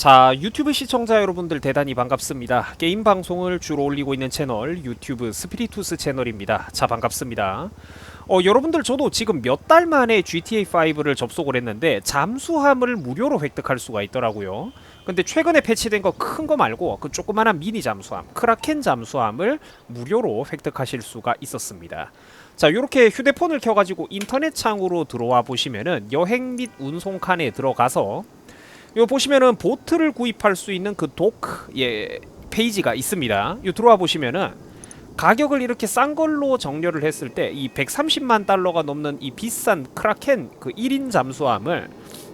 자, 유튜브 시청자 여러분들 대단히 반갑습니다. 게임 방송을 주로 올리고 있는 채널 유튜브 스피리투스 채널입니다. 자, 반갑습니다. 어, 여러분들 저도 지금 몇 달 만에 GTA 5를 접속을 했는데 잠수함을 무료로 획득할 수가 있더라고요. 근데 최근에 패치된 거 큰 거 말고 그 조그마한 미니 잠수함, 크라켄 잠수함을 무료로 획득하실 수가 있었습니다. 자, 이렇게 휴대폰을 켜가지고 인터넷 창으로 들어와 보시면은 여행 및 운송 칸에 들어가서 이거 보시면은 보트를 구입할 수 있는 그 도크 예 페이지가 있습니다. 이 들어와 보시면은 가격을 이렇게 싼 걸로 정렬을 했을 때 이 130만 달러가 넘는 이 비싼 크라켄 그 1인 잠수함을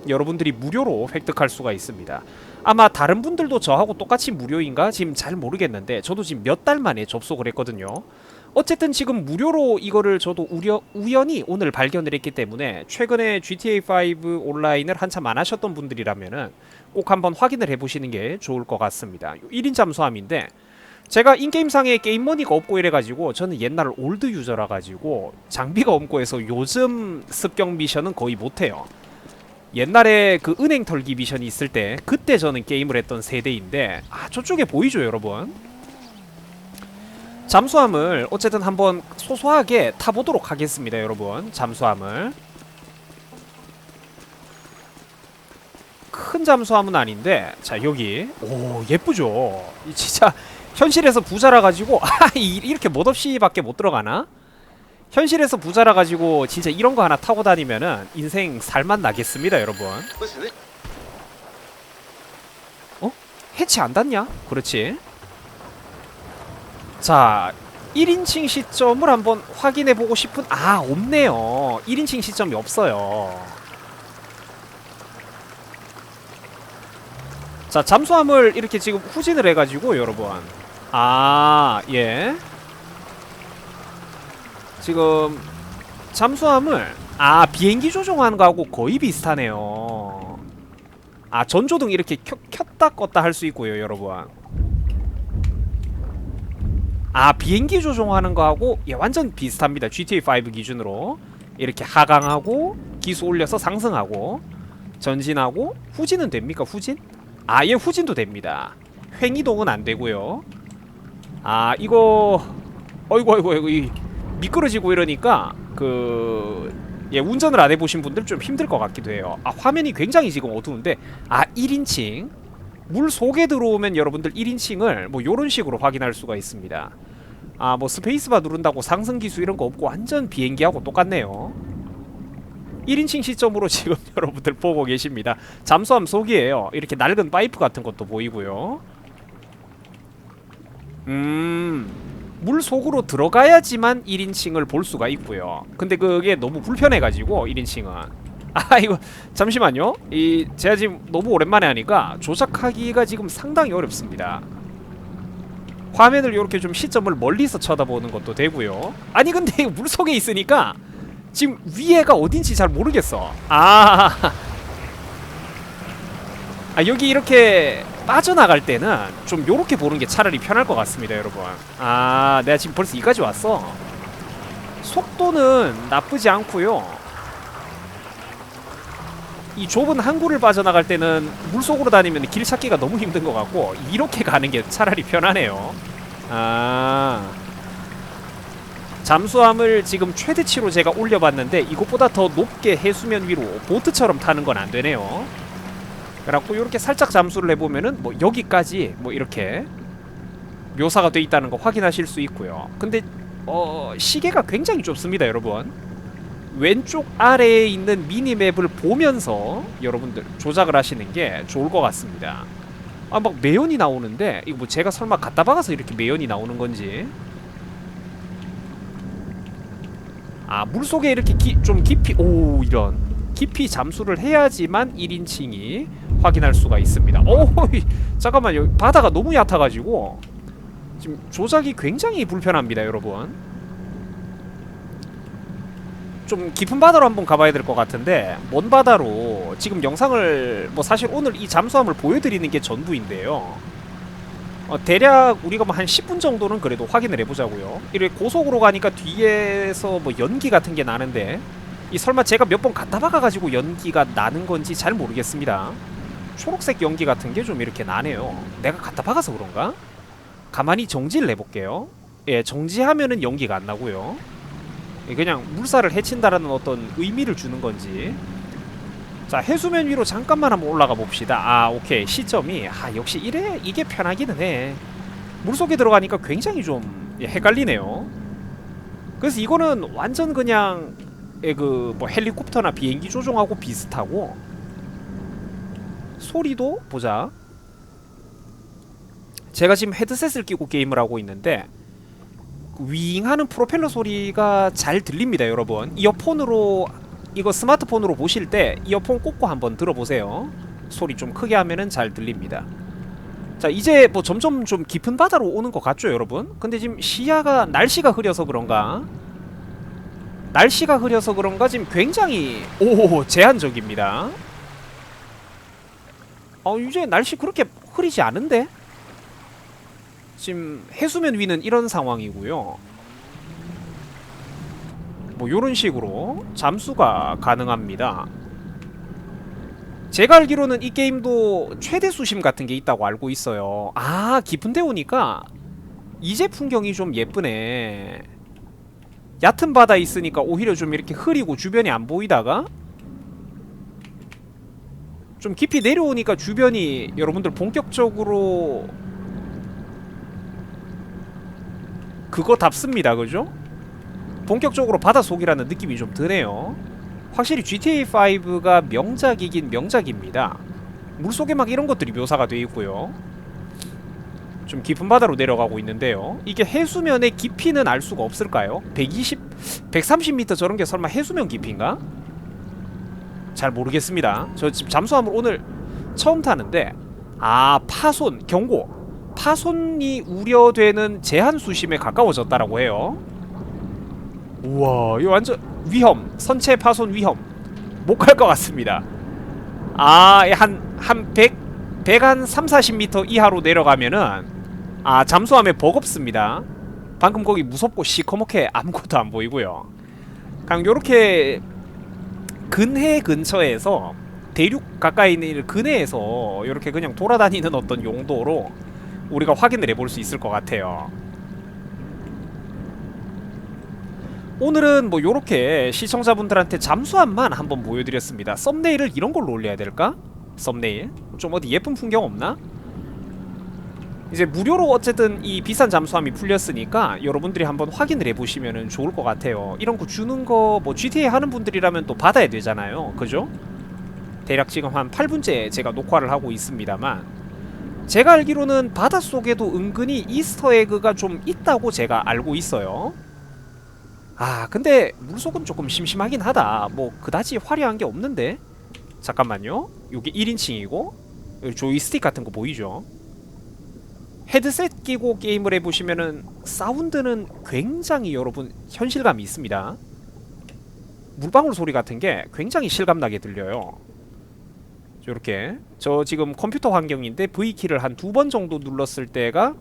여러분들이 무료로 획득할 수가 있습니다. 아마 다른 분들도 저하고 똑같이 무료인가 지금 잘 모르겠는데 저도 지금 몇 달 만에 접속을 했거든요. 어쨌든 지금 무료로 이거를 저도 우려, 우연히 오늘 발견을 했기 때문에 최근에 GTA5 온라인을 한참 안 하셨던 분들이라면은 꼭 한번 확인을 해보시는 게 좋을 것 같습니다. 1인 잠수함인데 제가 인게임상에 게임머니가 없고 이래가지고 저는 옛날 올드 유저라 가지고 장비가 없고 해서 요즘 습격 미션은 거의 못해요. 옛날에 그 은행 털기 미션이 있을 때 그때 저는 게임을 했던 세대인데 아 저쪽에 보이죠 여러분? 잠수함을 어쨌든 한번 소소하게 타보도록 하겠습니다 여러분. 잠수함을. 큰 잠수함은 아닌데 자 여기. 오 예쁘죠? 이 진짜 현실에서 부자라 가지고 아 이- 이렇게 멋없이 밖에 못 들어가나? 현실에서 부자라 가지고 진짜 이런 거 하나 타고 다니면은 인생 살맛 나겠습니다 여러분. 어? 해치 안 닿냐? 그렇지 자 1인칭 시점을 한번 확인해 보고 싶은 아 없네요. 1인칭 시점이 없어요. 자 잠수함을 이렇게 지금 후진을 해가지고 여러분. 아예. 지금 잠수함을 아 비행기 조종하는 거하고 거의 비슷하네요. 아 전조등 이렇게 켜, 켰다 껐다 할 수 있고요 여러분 아 비행기 조종하는 거하고 예, 완전 비슷합니다. GTA 5 기준으로. 이렇게 하강하고 기수 올려서 상승하고 전진하고 후진은 됩니까? 후진? 아예 후진도 됩니다. 횡이동은 안 되고요. 아 이거 어이구 어이구 어이구 이 미끄러지고 이러니까 그 예, 운전을 안 해보신 분들 좀 힘들 것 같기도 해요. 아 화면이 굉장히 지금 어두운데 아 1인칭. 물 속에 들어오면 여러분들 1인칭을 뭐 요런 식으로 확인할 수가 있습니다 아 뭐 스페이스바 누른다고 상승 기수 이런 거 없고 완전 비행기하고 똑같네요. 1인칭 시점으로 지금 여러분들 보고 계십니다. 잠수함 속이에요. 이렇게 낡은 파이프 같은 것도 보이고요. 음 물 속으로 들어가야지만 1인칭을 볼 수가 있고요. 근데 그게 너무 불편해가지고 1인칭은. 아 이거 잠시만요. 이 제가 지금 너무 오랜만에 하니까 조작하기가 지금 상당히 어렵습니다 화면을 이렇게 좀 시점을 멀리서 쳐다보는 것도 되고요. 아니 근데 물속에 있으니까 지금 위에가 어딘지 잘 모르겠어. 아, 아 여기 이렇게 빠져나갈 때는 좀 요렇게 보는 게 차라리 편할 것 같습니다 여러분. 아 내가 지금 벌써 이까지 왔어. 속도는 나쁘지 않고요 이 좁은 항구를 빠져나갈 때는 물속으로 다니면 길 찾기가 너무 힘든 것 같고 이렇게 가는 게 차라리 편하네요. 아. 잠수함을 지금 최대치로 제가 올려봤는데 이것보다 더 높게 해수면 위로 보트처럼 타는 건 안 되네요. 그래갖고 이렇게 살짝 잠수를 해보면은 뭐 여기까지 뭐 이렇게 묘사가 돼 있다는 거 확인하실 수 있고요. 근데 어 시계가 굉장히 좁습니다 여러분 왼쪽 아래에 있는 미니맵을 보면서 여러분들 조작을 하시는 게 좋을 것 같습니다. 아 막 매연이 나오는데 이거 뭐 제가 설마 갖다 박아서 이렇게 매연이 나오는 건지. 아 물속에 이렇게 기, 좀 깊이 오 이런. 깊이 잠수를 해야지만 1인칭이 확인할 수가 있습니다. 오 잠깐만 요. 바다가 너무 얕아가지고. 지금 조작이 굉장히 불편합니다 여러분 좀 깊은 바다로 한번 가봐야 될 것 같은데 먼 바다로 지금 영상을 뭐 사실 오늘 이 잠수함을 보여드리는 게 전부인데요 어, 대략 우리가 뭐 한 10분 정도는 그래도 확인을 해보자고요 이렇게 고속으로 가니까 뒤에서 뭐 연기 같은 게 나는데 이 설마 제가 몇 번 갖다 박아가지고 연기가 나는 건지 잘 모르겠습니다 초록색 연기 같은 게 좀 이렇게 나네요. 내가 갖다 박아서 그런가? 가만히 정지를 해볼게요. 예, 정지하면은 연기가 안 나고요. 예, 그냥 물살을 해친다라는 어떤 의미를 주는 건지. 자, 해수면 위로 잠깐만 한번 올라가 봅시다. 아, 오케이. 시점이 아, 역시 이래 이게 편하기는 해. 물속에 들어가니까 굉장히 좀 예, 헷갈리네요. 그래서 이거는 완전 그냥 예, 그뭐 헬리콥터나 비행기 조종하고 비슷하고 소리도 보자. 제가 지금 헤드셋을 끼고 게임을 하고 있는데 그 윙하는 프로펠러 소리가 잘 들립니다, 여러분. 이어폰으로 이거 스마트폰으로 보실 때 이어폰 꽂고 한번 들어보세요. 소리 좀 크게 하면은 잘 들립니다. 자, 이제 뭐 점점 좀 깊은 바다로 오는 것 같죠, 여러분? 근데 지금 시야가 날씨가 흐려서 그런가? 날씨가 흐려서 그런가 지금 굉장히 오 제한적입니다. 어 이제 날씨 그렇게 흐리지 않은데 지금 해수면 위는 이런 상황이고요. 뭐 요런 식으로 잠수가 가능합니다. 제가 알기로는 이 게임도 최대 수심 같은 게 있다고 알고 있어요. 아 깊은 데 오니까 이제 풍경이 좀 예쁘네. 얕은 바다 있으니까 오히려 좀 이렇게 흐리고 주변이 안 보이다가 좀 깊이 내려오니까 주변이 여러분들 본격적으로 그거답습니다 그죠? 본격적으로 바닷속이라는 느낌이 좀 드네요 확실히 GTA5가 명작이긴 명작입니다 물속에 막 이런 것들이 묘사가 돼 있고요 좀 깊은 바다로 내려가고 있는데요. 이게 해수면의 깊이는 알 수가 없을까요? 120, 130m 저런 게 설마 해수면 깊이인가? 잘 모르겠습니다. 저 지금 잠수함을 오늘 처음 타는데 아 파손 경고 파손이 우려되는 제한 수심에 가까워졌다라고 해요. 우와 이거 완전 위험 선체 파손 위험 못 갈 것 같습니다. 아 한 한 100, 100 한 3, 40m 이하로 내려가면은 아 잠수함에 버겁습니다 방금 거기 무섭고 시커멓게 아무것도 안 보이고요 그냥 요렇게 근해 근처에서 대륙 가까이 있는 근해에서 이렇게 그냥 돌아다니는 어떤 용도로 우리가 확인을 해볼 수 있을 것 같아요 오늘은 뭐 요렇게 시청자분들한테 잠수함만 한번 보여드렸습니다 썸네일을 이런 걸로 올려야 될까? 썸네일 좀 어디 예쁜 풍경 없나? 이제 무료로 어쨌든 이 비싼 잠수함이 풀렸으니까 여러분들이 한번 확인을 해보시면 좋을 것 같아요 이런 거 주는 거 뭐 GTA 하는 분들이라면 또 받아야 되잖아요 그죠? 대략 지금 한 8분째 제가 녹화를 하고 있습니다만 제가 알기로는 바닷속에도 은근히 이스터에그가 좀 있다고 제가 알고 있어요 아 근데 물속은 조금 심심하긴 하다 뭐 그다지 화려한 게 없는데 잠깐만요 요게 1인칭이고 조이스틱 같은 거 보이죠? 헤드셋 끼고 게임을 해보시면은 사운드는 굉장히 여러분 현실감이 있습니다. 물방울 소리 같은 게 굉장히 실감나게 들려요. 이렇게 저 지금 컴퓨터 환경인데 V키를 한 두 번 정도 눌렀을 때가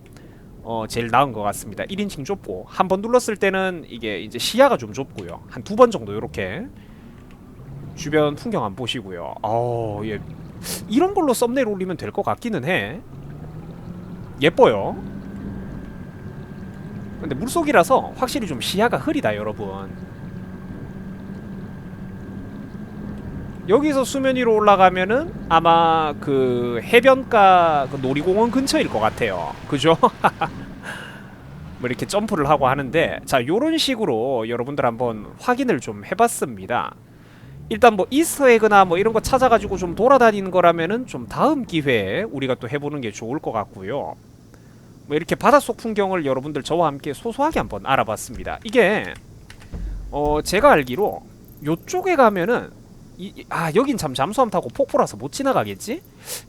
어 제일 나은 것 같습니다. 1인칭 좁고 한 번 눌렀을 때는 이게 이제 시야가 좀 좁고요. 한 두 번 정도 이렇게 주변 풍경 안 보시고요. 어, 예. 이런 걸로 썸네일 올리면 될 것 같기는 해. 예뻐요. 근데 물속이라서 확실히 좀 시야가 흐리다 여러분. 여기서 수면 위로 올라가면은 아마 그 해변가 그 놀이공원 근처일 것 같아요. 그죠? 뭐 이렇게 점프를 하고 하는데 자 요런 식으로 여러분들 한번 확인을 좀 해봤습니다. 일단 뭐 이스터에그나 뭐 이런 거 찾아가지고 좀 돌아다니는 거라면은 좀 다음 기회에 우리가 또 해보는 게 좋을 것 같고요. 뭐 이렇게 바닷속 풍경을 여러분들 저와 함께 소소하게 한번 알아봤습니다. 이게 어 제가 알기로 요쪽에 가면은 이, 아 여긴 참 잠수함 타고 폭포라서 못 지나가겠지?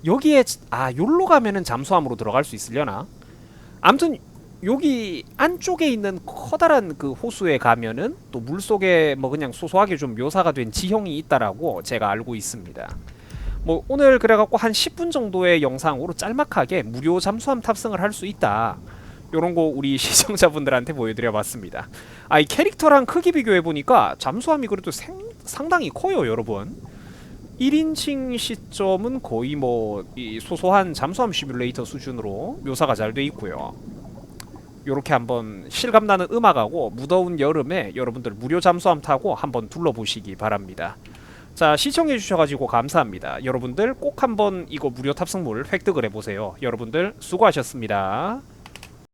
여기에 아 요로 가면은 잠수함으로 들어갈 수 있으려나? 아무튼 여기 안쪽에 있는 커다란 그 호수에 가면은 또 물속에 뭐 그냥 소소하게 좀 묘사가 된 지형이 있다라고 제가 알고 있습니다. 뭐 오늘 그래갖고 한 10분 정도의 영상으로 짤막하게 무료 잠수함 탑승을 할 수 있다. 요런 거 우리 시청자분들한테 보여드려봤습니다. 아 이 캐릭터랑 크기 비교해 보니까 잠수함이 그래도 생, 상당히 커요, 여러분. 1인칭 시점은 거의 뭐 이 소소한 잠수함 시뮬레이터 수준으로 묘사가 잘 돼 있고요. 요렇게 한번 실감나는 음악하고 무더운 여름에 여러분들 무료 잠수함 타고 한번 둘러보시기 바랍니다. 자 시청해 주셔가지고 감사합니다. 여러분들 꼭 한번 이거 무료 탑승물 획득을 해보세요. 여러분들 수고하셨습니다.